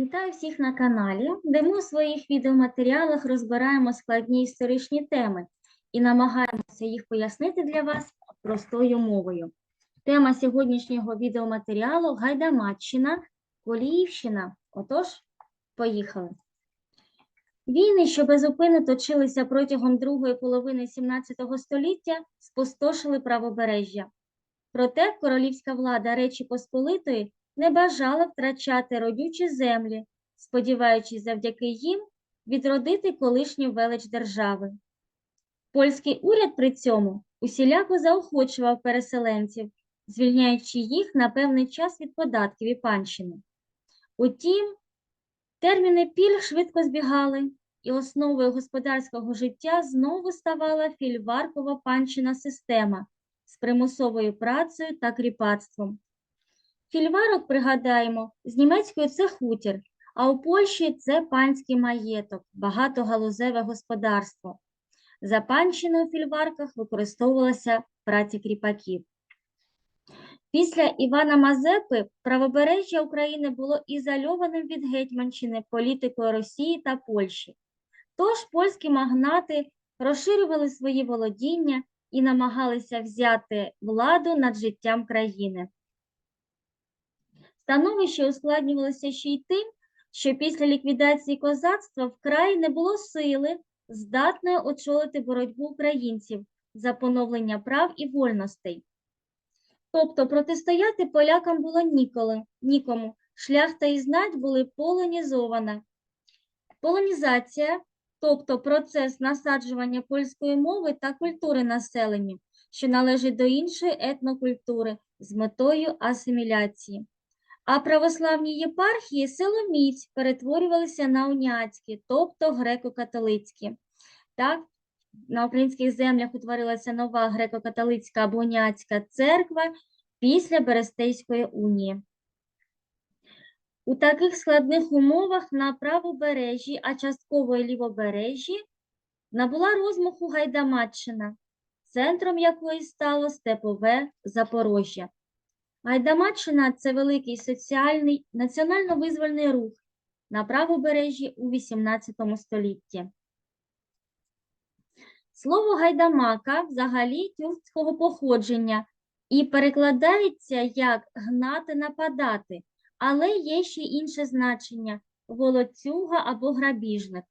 Вітаю всіх на каналі, де ми у своїх відеоматеріалах розбираємо складні історичні теми і намагаємося їх пояснити для вас простою мовою. Тема сьогоднішнього відеоматеріалу Гайдамаччина, Коліївщина. Отож, поїхали. Війни, що безупинно точилися протягом другої половини XVII століття, спустошили правобережжя. Проте королівська влада Речі Посполитої не бажала втрачати родючі землі, сподіваючись завдяки їм відродити колишню велич держави. Польський уряд при цьому усіляко заохочував переселенців, звільняючи їх на певний час від податків і панщини. Утім, терміни пільг швидко збігали, і основою господарського життя знову ставала фільваркова панщина система з примусовою працею та кріпацтвом. Фільварок, пригадаємо, з німецької це хутір, а у Польщі це панський маєток, багатогалузеве господарство. За панщиною у фільварках використовувалася праця кріпаків. Після Івана Мазепи правобережжя України було ізольованим від Гетьманщини політикою Росії та Польщі. Тож польські магнати розширювали свої володіння і намагалися взяти владу над життям країни. Становище ускладнювалося ще й тим, що після ліквідації козацтва вкрай не було сили, здатної очолити боротьбу українців за поновлення прав і вольностей. Тобто протистояти полякам було ніколи, нікому, шляхта і знать були полонізована. Полонізація, тобто процес насаджування польської мови та культури населенню, що належить до іншої етнокультури з метою асиміляції. А православні єпархії силоміць перетворювалися на уніатські, тобто греко-католицькі. Так, на українських землях утворилася нова греко-католицька або уніатська церква після Берестейської унії. У таких складних умовах на правобережжі, а частково і лівобережжі, набула розмаху Гайдамаччина, центром якої стало Степове Запорожжя. Гайдамаччина – це великий соціальний національно-визвольний рух на правобережжі у XVIII столітті. Слово гайдамака взагалі тюркського походження і перекладається як гнати, нападати, але є ще інше значення волоцюга або грабіжник.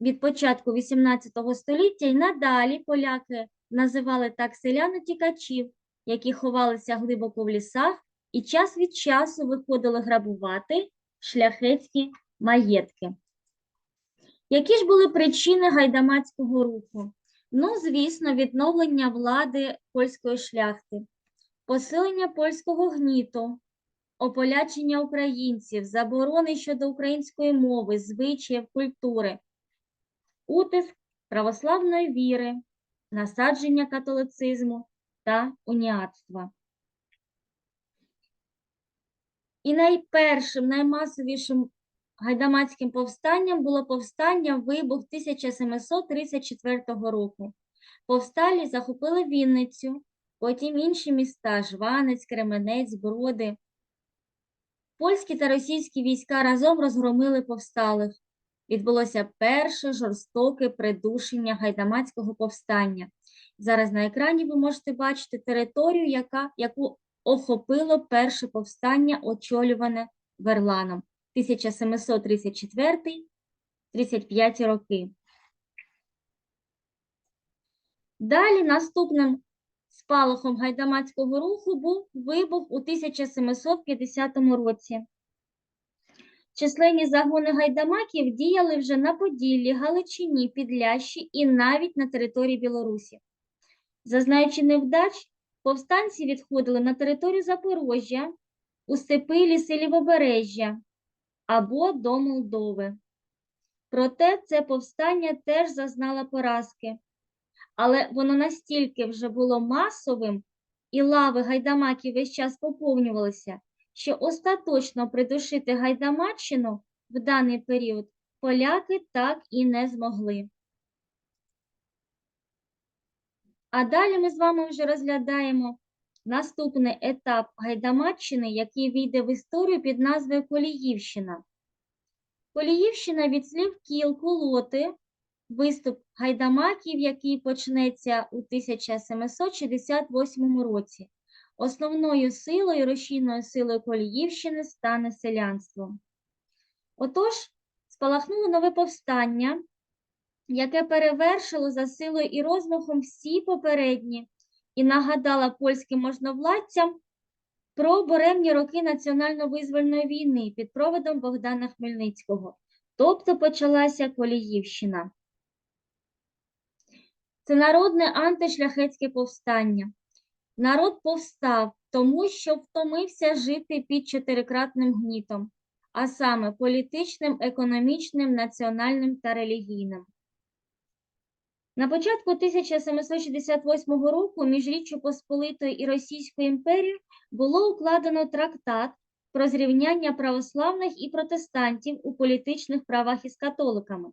Від початку XVIII століття і надалі поляки називали так селян-утікачів, які ховалися глибоко в лісах і час від часу виходили грабувати шляхетські маєтки. Які ж були причини гайдамацького руху? Ну, звісно, відновлення влади польської шляхти, посилення польського гніту, ополячення українців, заборони щодо української мови, звичаїв, культури, утиск православної віри, насадження католицизму та уніатства. І найпершим, наймасовішим гайдамацьким повстанням було повстання вибух 1734 року. Повсталі захопили Вінницю, потім інші міста Жванець, Кременець, Броди. Польські та російські війська разом розгромили повсталих. Відбулося перше жорстоке придушення гайдамацького повстання. Зараз на екрані ви можете бачити територію, яка, яку охопило перше повстання, очолюване Верланом 1734-35 роки. Далі наступним спалахом гайдамацького руху був вибух у 1750 році. Численні загони гайдамаків діяли вже на Поділлі, Галичині, Підлящі і навіть на території Білорусі. Зазнаючи невдач, повстанці відходили на територію Запорожжя, у степи ліси Лівобережжя або до Молдови. Проте це повстання теж зазнало поразки, але воно настільки вже було масовим, і лави гайдамаків весь час поповнювалися, що остаточно придушити Гайдамаччину в даний період поляки так і не змогли. А далі ми з вами вже розглядаємо наступний етап Гайдамаччини, який війде в історію під назвою Коліївщина. Коліївщина від слів кіл, колоти, виступ гайдамаків, який почнеться у 1768 році. Основною силою, рушійною силою Коліївщини стане селянство. Отож, спалахнуло нове повстання, яке перевершило за силою і розмахом всі попередні і нагадала польським можновладцям про буремні роки національно-визвольної війни під проводом Богдана Хмельницького. Тобто почалася Коліївщина. Це народне антишляхетське повстання. Народ повстав, тому що втомився жити під чотирикратним гнітом, а саме політичним, економічним, національним та релігійним. На початку 1768 року між Річчю Посполитою і Російською імперією було укладено трактат про зрівняння православних і протестантів у політичних правах із католиками.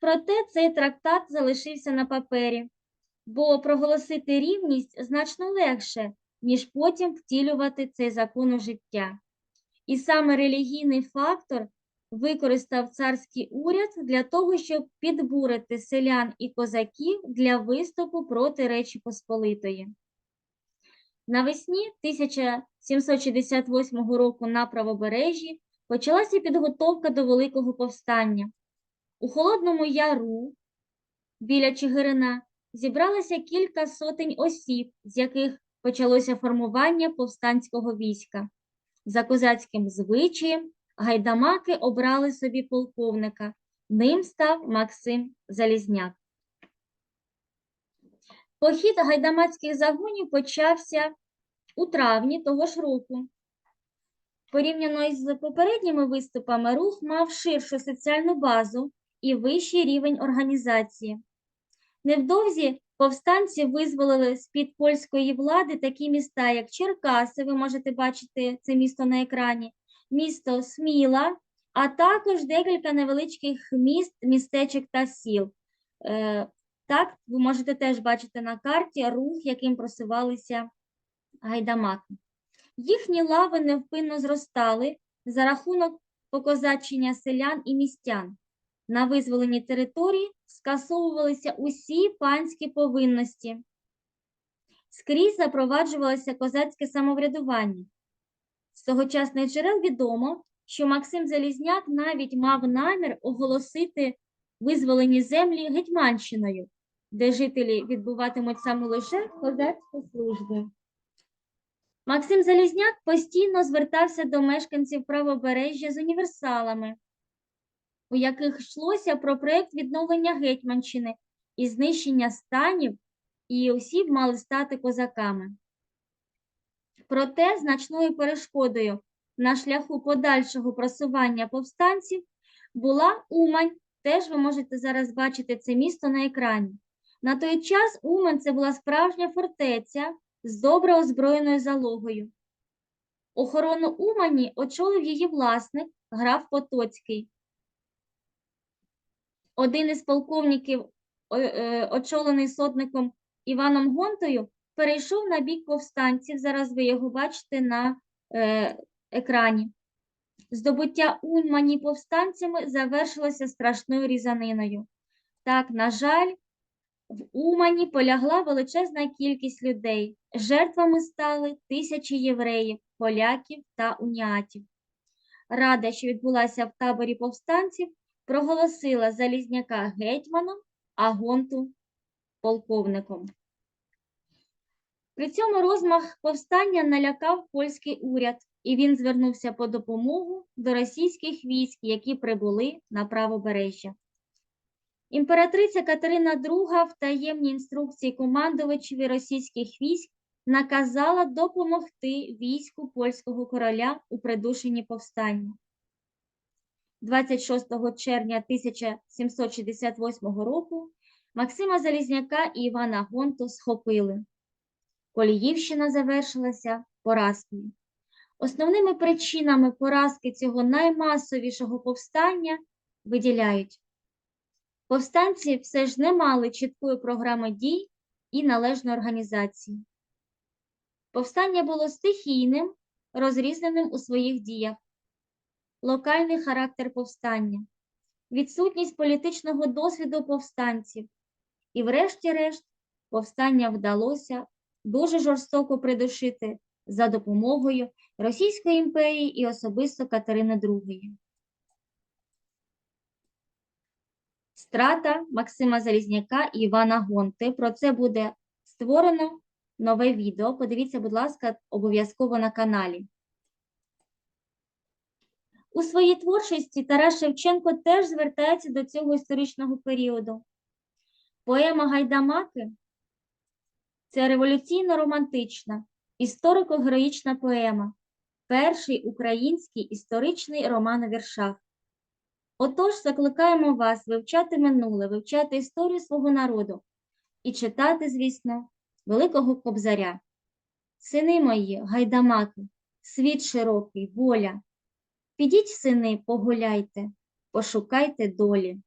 Проте цей трактат залишився на папері, бо проголосити рівність значно легше, ніж потім втілювати цей закон у життя. І саме релігійний фактор використав царський уряд для того, щоб підбурити селян і козаків для виступу проти Речі Посполитої. Навесні 1768 року на правобережжі почалася підготовка до Великого повстання. У Холодному Яру біля Чигирина зібралося кілька сотень осіб, з яких почалося формування повстанського війська. За козацьким звичаєм гайдамаки обрали собі полковника. Ним став Максим Залізняк. Похід гайдамацьких загонів почався у травні того ж року. Порівняно із попередніми виступами, рух мав ширшу соціальну базу і вищий рівень організації. Невдовзі повстанці визволили з-під польської влади такі міста, як Черкаси, ви можете бачити це місто на екрані, місто Сміла, а також декілька невеличких міст, містечок та сіл. Е, Так, ви можете теж бачити на карті рух, яким просувалися гайдамаки. Їхні лави невпинно зростали за рахунок покозачення селян і містян. На визволеній території скасовувалися усі панські повинності. Скрізь запроваджувалося козацьке самоврядування. З тогочасних джерел відомо, що Максим Залізняк навіть мав намір оголосити визволені землі Гетьманщиною, де жителі відбуватимуть саме лише козацьку службу. Максим Залізняк постійно звертався до мешканців правобережжя з універсалами, у яких йшлося про проєкт відновлення Гетьманщини і знищення станів, і осіб мали стати козаками. Проте значною перешкодою на шляху подальшого просування повстанців була Умань. Теж ви можете зараз бачити це місто на екрані. На той час Умань це була справжня фортеця з добре озброєною залогою. Охорону Умані очолив її власник, граф Потоцький. Один із полковників, е, очолений сотником Іваном Гонтою, перейшов на бік повстанців. Зараз ви його бачите на е, екрані. Здобуття Умані повстанцями завершилося страшною різаниною. Так, на жаль, в Умані полягла величезна кількість людей. Жертвами стали тисячі євреїв, поляків та уніатів. Рада, що відбулася в таборі повстанців, проголосила Залізняка гетьманом, а Гонту полковником. При цьому розмах повстання налякав польський уряд, і він звернувся по допомогу до російських військ, які прибули на правобережжя. Імператриця Катерина II в таємній інструкції командувачеві російських військ наказала допомогти війську польського короля у придушенні повстання. 26 червня 1768 року Максима Залізняка і Івана Гонту схопили. Коліївщина завершилася поразкою. Основними причинами поразки цього наймасовішого повстання виділяють Повстанці все ж не мали чіткої програми дій і належної організації. Повстання було стихійним, розрізненим у своїх діях. локальний характер повстання, відсутність політичного досвіду повстанців. І, врешті-решт, повстання вдалося дуже жорстоко придушити за допомогою Російської імперії і особисто Катерини II. Страта Максима Залізняка і Івана Гонти. Про це буде створено нове відео. Подивіться, будь ласка, обов'язково на каналі. У своїй творчості Тарас Шевченко теж звертається до цього історичного періоду. Поема Гайдамаки це революційно-романтична, історико-героїчна поема, перший український історичний роман у віршах. Отож, закликаємо вас вивчати минуле, вивчати історію свого народу і читати, звісно, Великого Кобзаря. Сини мої, гайдамаки, світ широкий, воля. Підіть, сини, погуляйте, пошукайте долі.